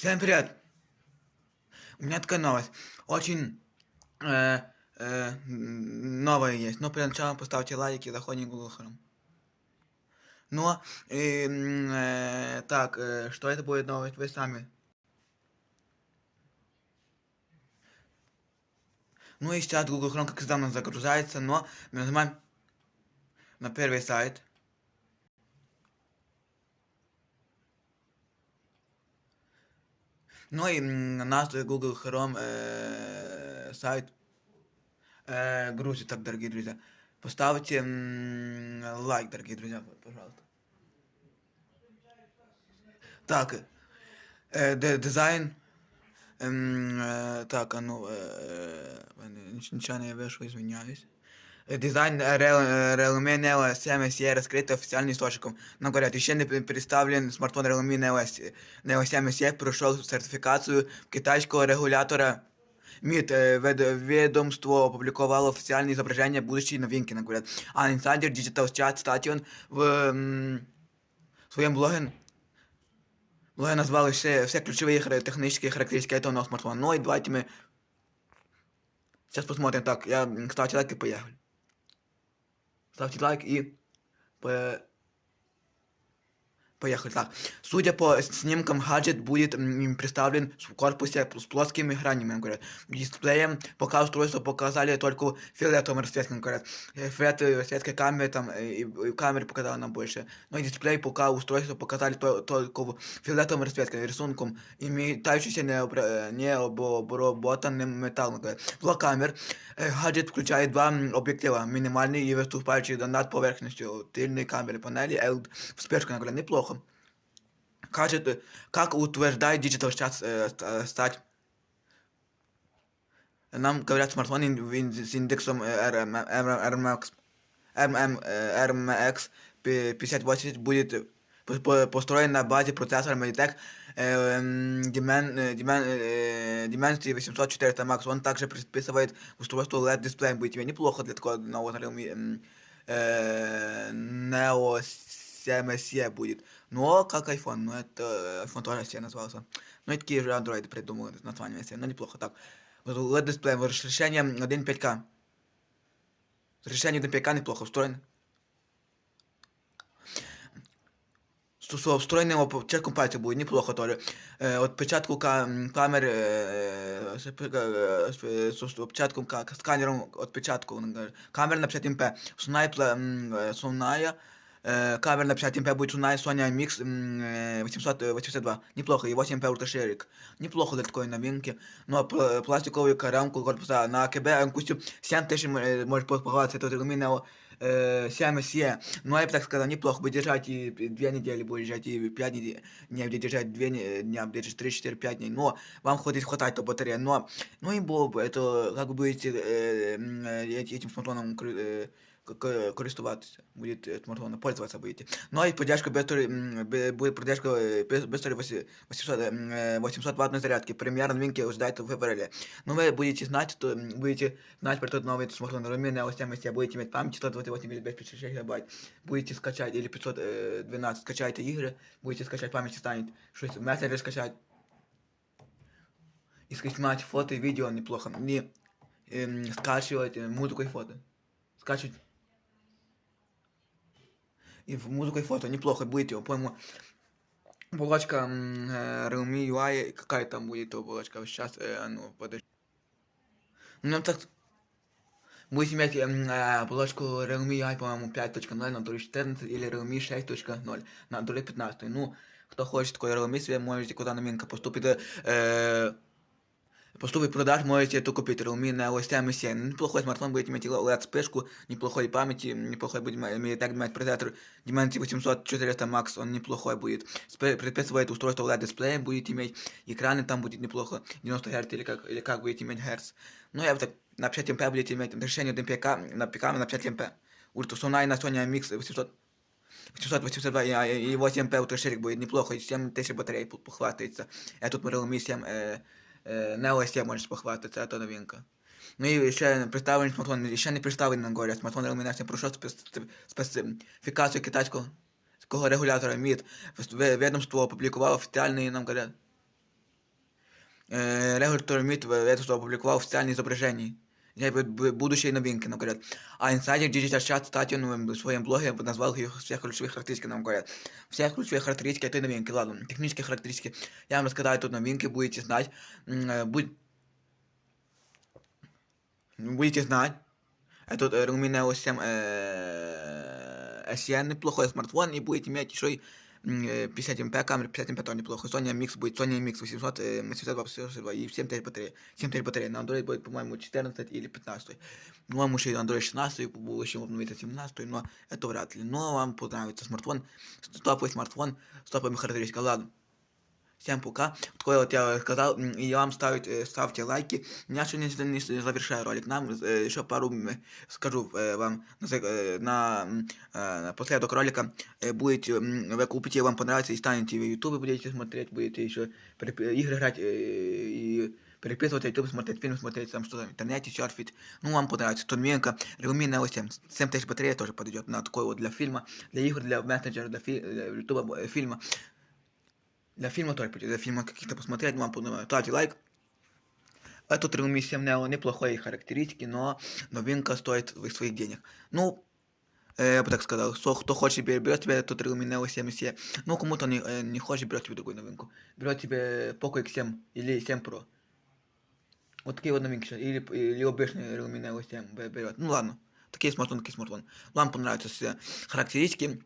Всем привет! У меня такая новость. Очень э, э, новая есть. Но перед началом поставьте лайк и заходите в Google Chrome. Но, э, э, так, э, что это будет новость, вы сами. Ну и сейчас Google Chrome, как всегда, у нас загружается, но мы нажимаем на первый сайт. Ну и наш Google Chrome э, сайт э, грузит так, дорогие друзья. Поставьте м, лайк, дорогие друзья, пожалуйста. Так, э, д- дизайн. эм, э, так, а ну, э, э, ничего не вижу, извиняюсь. Э, Дизайн э, Real- э, Realme Neo 7 SE раскрыт официальным источником. Нам говорят, еще не пре- представлен смартфон Realme Neo, S- Neo 7 SE, прошел сертификацию китайского регулятора МИД. Э, вед- Ведомство опубликовало официальное изображение будущей новинки, нам говорят. А Insider Digital Chat, кстати, он в м, своем блоге блоге назвали все, все ключевые хара- технические характеристики этого нового смартфона. Ну и давайте мы сейчас посмотрим. Так, я м, ставьте лайк и поехали. Ставьте лайк и по- поехали. Так, судя по снимкам, гаджет будет м, представлен в корпусе с плоскими гранями, говорят. Дисплеем пока устройство показали только в фиолетовом расцветке, говорят. Э, Фиолетовой расцветкой камеры там э, и, и камеры показала нам больше. Но и дисплей пока устройство показали то- только в фиолетовом расцветке рисунком, имитающийся не, обра- не обработанным металлом. говорят. Блок камер. Э, Гаджет включает два м, объектива, минимальный и выступающий над поверхностью тыльной камеры панели L вспышка, говорят, неплохо. Кажет, э, как утверждает Digital Chat э, ст- э, стать нам говорят смартфон ин- ин- с индексом э, RM, RMX, MM, э, RMX 5080 будет э, по- по- построен на базе процессора Mediatek э, м, Dimen- э, Dimen- э, Dimensity 800 400 Max. Он также предписывает устройство LED дисплеем. Будет тебе неплохо для такого нового Realme м, э, Neo 7 SE будет. Но как iPhone, ну это э, iPhone тоже SE назывался. Ну и такие же андроиды придумали название SE, но неплохо так. Вот LED дисплей, разрешение 1.5К. Разрешение 1.5К неплохо встроено. С с встроенным отпечатком пальца будет неплохо тоже. Э, отпечатку ка- м, камеры э, с, э, с, э, с отпечатком ка- сканером отпечатку. он говорит. Камера на 50 МП. Сунай, пла- м, э, Сунная. Э, камера на 50 МП будет Сунай Sony Mix м, э, 882. Неплохо. И 8 МП ультрашерик. Неплохо для такой новинки. Но пла- пластиковую рамку корпуса на КБ кустю 7000 э, может похвалиться. Это алюминиевого э, 7 SE. Ну, я бы так сказал, неплохо будет держать и 2 недели будет держать, и 5 недель, не будет держать 2 дня, будет держать 3, 4, 5 дней. Но вам хватит хватать то батарея. Но, ну и было бы, это как вы будете э, м, э, этим смартфоном кры- э, к- к- користуватися, будет э, смартфоном пользоваться будете. Ну и поддержка быстрой, м, бе- будет поддержка э, бе- быстрой 800, м, э, 800 ваттной зарядки. Премьер новинки ожидается в феврале. Ну вы будете знать, то м, будете знать про тот новый смартфон Realme Neo 7 SE, будете иметь память 128 или 556 гигабайт. Будете скачать, или 512, скачайте игры, будете скачать память станет, что мессенджер скачать. И снимать фото и видео неплохо. Не эм, скачивать э, музыку и фото. Скачивать и в музыку и фото неплохо будет, по-моему, оболочка м, э, Realme UI, какая там будет оболочка, сейчас, э, ну, подожди. Ну, так, будет иметь м, э, оболочку Realme UI, по-моему, 5.0 на Android 14 или Realme 6.0 на Android 15. Ну, кто хочет такой Realme себе, можете, куда новинка поступит, э, Поступит продаж, можете это купить Realme Neo 7 SE. Неплохой смартфон, будет иметь LED вспышку, неплохой памяти, неплохой будет иметь, так иметь процессор Dimensity 800 400 Max, он неплохой будет. Спе- Предписывает устройство LED дисплея, будет иметь экраны, там будет неплохо, 90 Гц или как, или как будете иметь Гц. Ну, я бы так, на 50 МП будете иметь разрешение 1 ПК, на ПК на 50 МП. Ультра Sony на Sony Mix 800 882 и, и 8 МП ультрашерик будет неплохо, и 7000 батарей пу- похватывается. А тут Realme 7 э, э, Neo 7 можешь похвататься, это новинка. Ну і ще представлений смартфон, ще не представлений, нам говорять, смартфон Realme Nexus пройшов спец- специфікацію китайського такого регулятора МІД. Ве- Відомство опублікувало офіціальний, нам говорять, Э, регулятор МИД в- это что опубликовал официальное изображение. Я бу- бу- будущие новинки нам говорят. А инсайдер Digital Chat, кстати, он в своем блоге назвал их все ключевые характеристики нам говорят. Все ключевые характеристики этой новинки. Ладно, технические характеристики. Я вам рассказаю тут новинки, будете знать. М, э, будь- Будете знать. Этот э, Realme Neo 7 э, SE неплохой смартфон и будете иметь еще и м, э, 50 МП камеры, 50 МП тоже неплохо. Sony MX будет, Sony MX 800, э, 822 и 7 тысяч батареи. 7 тысяч батареи. На Android будет, по-моему, 14 или 15. По-моему, еще и Android 16, будущем обновится 17, но это вряд ли. Но вам понравится смартфон, топовый смартфон с топовыми характеристиками. Ладно. Всем пока. Такое вот я сказал, м, и вам ставить, э, ставьте лайки. Я еще не, не завершаю ролик. Нам э, еще пару м, скажу э, вам на, за- э, на м, э, напоследок ролика. Э, будете, м, вы купите, вам понравится, и станете в YouTube, будете смотреть, будете еще переп- игры играть э, и переписывать YouTube, смотреть фильм, смотреть там что-то в интернете, серфить. Ну, вам понравится. Тонменко, Realme Neo 7. 7 тысяч батарея тоже подойдет на такой вот для фильма, для игр, для мессенджера, для, фи- для YouTube э, фильма. Для фильма только, для фильма каких-то посмотреть, вам понравится. Ставьте лайк. Этот Realme 7 Neo неплохой характеристики, но новинка стоит своих денег. Ну, я бы так сказал, кто, кто хочет, берет, берет себе этот Realme Neo 7 SE. Ну, кому-то не, не хочет, берет себе другую новинку. Берет себе Poco X7 или 7 Pro. Вот такие вот новинки. Или, или обычный Neo 7 бе- берет. Ну ладно. Такие смартфон, такие смартфон. Вам понравятся все характеристики.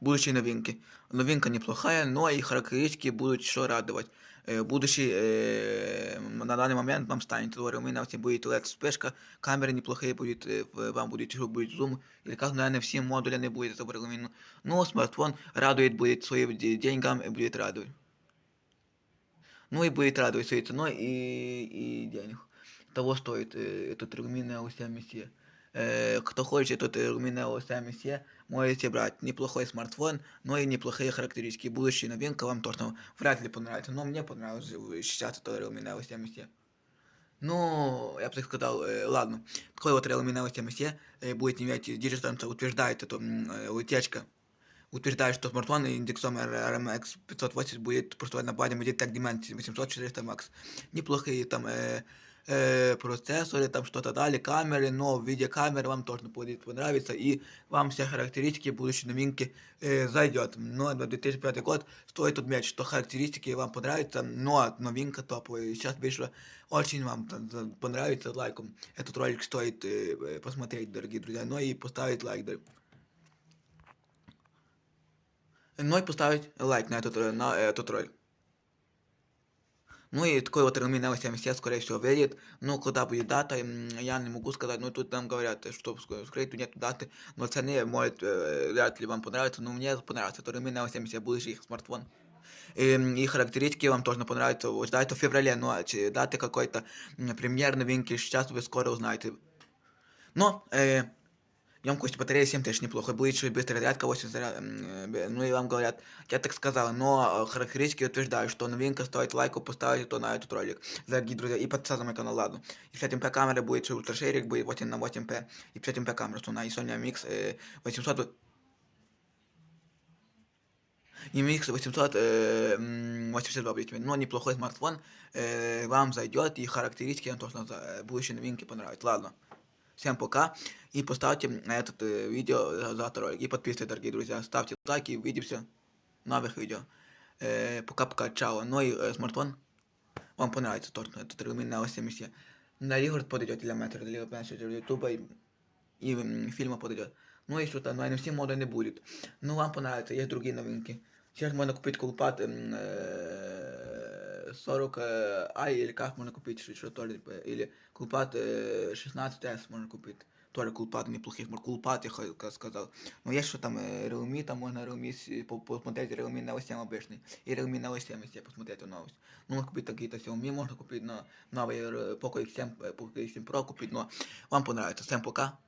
Будущие новинки. Новинка неплохая, но и характеристики будут еще радовать. Э, Будущий, э, на данный момент нам станет Realme Neo 7 будет LED вспышка, камеры неплохие будет, э, в- вам будет еще будет зум, или как, наверное, все модули не будет этого Realme. Но смартфон радует будет своим де- деньгам и будет радовать. Ну и будет радовать своей ценой и, и денег. Того стоит э, этот Realme Neo 7 SE. Э, кто хочет этот Realme Neo 7 SE, можете брать. Неплохой смартфон, но и неплохие характеристики. Будущая новинка вам точно вряд ли понравится. Но мне понравилось э, сейчас это Realme Neo 7 SE. Ну, я бы так сказал, э, ладно. Такой вот Realme Neo 7 SE э, будет иметь, Digital утверждает эту м, э, утечка утверждает, что смартфон индексом RMX 580 будет просто на базе Mediatek Dimensity 800-400 Max. Неплохие там э, э, процессоры, там что-то дали, камеры, но в виде камеры вам точно будет понравиться, и вам все характеристики будущей новинки э, зайдет. Но на 2005 год стоит отметить, что характеристики вам понравятся, но новинка топовая. Сейчас вышло, очень вам понравится лайком. Этот ролик стоит э, э, посмотреть, дорогие друзья, но и поставить лайк. Ну и поставить лайк на этот, э, на этот ролик. Ну и такой вот Realme Neo 7 SE, скорее всего, выйдет. Ну, когда будет дата, м, я не могу сказать. Ну, тут нам говорят, что ск- скорее всего нет даты. Но цены, может, э, вряд ли вам понравится. Но мне понравится. Это Realme Neo 7 SE, будущий их смартфон. И, м, и характеристики вам тоже понравятся. Вот Ждайте в феврале, но ч- даты какой-то м, премьер новинки сейчас вы скоро узнаете. Но, э, емкость батареи 7000 неплохо. Будет еще и быстрая зарядка 8 заряд. э, Ну и вам говорят, я так сказал, но э, характеристики утверждают, что новинка стоит лайку поставить то на этот ролик. Дорогие друзья, и подписаться на мой канал, ладно. И 50 МП камера будет еще ультрашерик, будет 8 на 8 п и 50 МП камера, что на и Sony MX э, 800 и MX 800 э, м, 82 будет. Но неплохой смартфон, э, вам зайдет, и характеристики вам точно за э, будущие новинки понравятся. Ладно. Всем пока. И поставьте на этот э, видео за- завтра ролик. И подписывайтесь, дорогие друзья. Ставьте лайки. Увидимся в новых видео. Э, Пока-пока. Чао. Ну и э, смартфон вам понравится точно. Этот Realme Neo 7 SE. На игр подойдет для метра, для мессенджера, ютуба и, и м, фильма подойдет. Ну и что-то, но NFC мода не будет. Ну вам понравится, есть другие новинки. Сейчас можно купить кулпат м, э, 40 э, i или как можно купить, что, что тоже, э, или кулпат э, 16s можно купить. Тоже кулпат неплохих, кулпат я ха- ка- сказал. Но есть что там, э, Realme, там можно Realme, с- по- посмотреть Realme Neo 7 обычный. И Realme Neo 7, если посмотреть новость. Ну, можно купить какие-то Xiaomi, можно купить, но новый э, Poco X7, э, Poco X7 Pro купить, но вам понравится. Всем пока.